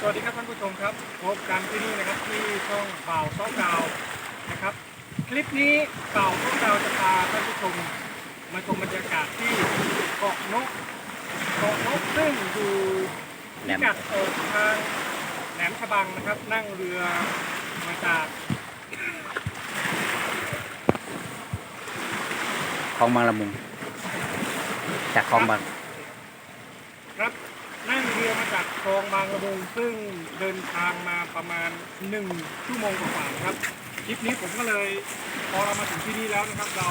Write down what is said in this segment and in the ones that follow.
สวัสดีครับท่านผู้ชมครับพบกันที่นี่นะครับที่ช่องเป่าซอกดาวนะครับ คลิปนี้เป่าซอกดาวจะพาท่านผู้ชมมาชมบรรยากาศที่เกาะนกเกาะนกซึ่งอยู่แหลพิมกัดเออทางแหลมฉบังนะครับ นั่งเรือมาจากคลองบางละมุง จากคลองบางครับ นั่งเรือมาจากคลองบางละมุงซึ่งเดินทางมาประมาณหนึ่งชั่วโมงกว่าๆครับคลิปนี้ผมก็เลยพอเรามาถึงที่นี่แล้วนะครับ เรา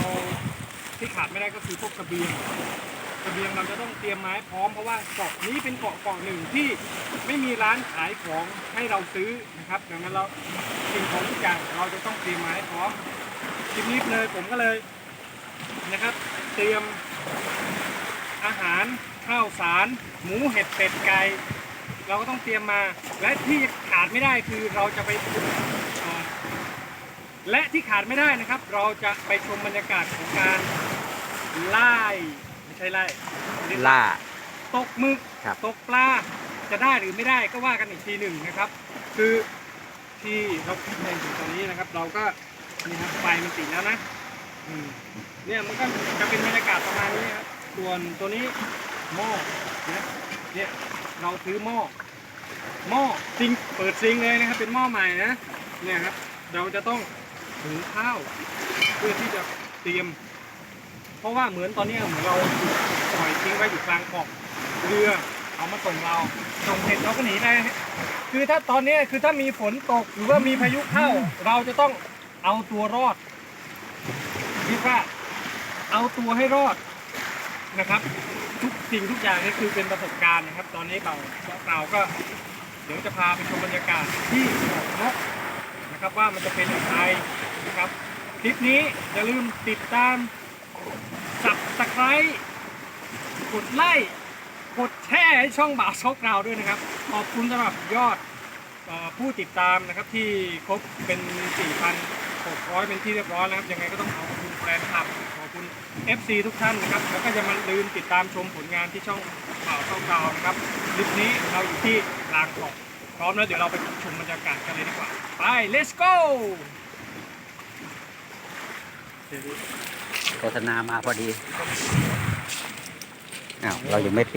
ที่ขาดไม่ได้ก็คือพวกกระเบียงกระเบียงเราจะต้องเตรียมไม้พร้อมเพราะว่าเกาะนี้เป็นเกาะเกาะหนึ่งที่ไม่มีร้านขายของให้เราซื้อนะครับดังนั้นเราสิ่งของทุกอย่างเราจะต้องเตรียมไม้พร้อมคลิปนี้เลยผมก็เลยนะครับ เตรียมอาหาร ข้าวสาร หมูเห็ดเป็ดไก่เราก็ต้องเตรียมมา และที่ขาดไม่ได้คือเราจะไปอ่าและที่ขาดไม่ได้นะครับ เราจะไปชมบรรยากาศของการไล่ไม่ใช่ไล่ล่าตกหมึกครับตกปลาจะได้หรือไม่ได้ก็ว่ากันอีกทีหนึ่งนะครับ คือที่เราคิดในถึงตอนนี้นะครับ เราก็นี่ครับไฟมันติดแล้วนะอืมเนี่ยมันก็จะเป็นบรรยากาศประมาณนี้ครับส่วนตัวนี้ หม้อนะเนี่ยเราซื้อหม้อหม้อซิงเปิดซิงเลยนะครับ เป็นหม้อใหม่นะเนี่ยครับ เราจะต้องหุงข้าวเพื่อที่จะเตรียม เพราะว่าเหมือนตอนนี้เหมือนเราปล่อยทิ้งไว้อยู่กลางเกาะเรือเอามาส่งเราส่งเสร็จเราก็หนีได้คือถ้าตอนนี้คือถ้ามีฝนตกหรือว่ามีพายุเข้า เราจะต้องเอาตัวรอดคิดว่าเอาตัวให้รอด นะครับ ทุกสิ่งทุกอย่างนี่คือเป็นประสบการณ์นะครับ ตอนนี้เราเราก็เดี๋ยวจะพาไปชมบรรยากาศที่เกนกนะครับว่ามันจะเป็นอย่างไรนะครับคลิปนี้อย่าลืมติดตามสับตะไคร้กดไลค์กดแชร์ให้ช่องบ่าวซอกเราด้วยนะครับ ขอบคุณสำหรับยอดผู้ติดตามนะครับที่ครบเป็น 4,600 เป็นที่เรียบร้อยแล้วครับ ยังไงก็ต้องขอบ ฟนคลับขอบคุณ FC ทุกท่านนะครับ แล้วก็จะมาลืมติดตามชมผลงานที่ช่องข่าวซอกเรานะครับคลิปนี้เราอยู่ที่ลางของพร้อมแล้วเดี๋ยวเราไปชมบรรยากาศกันเลยดีกว่า ไป let's go โฆษณามาพอดีอ้าวเรายังไม่ปิด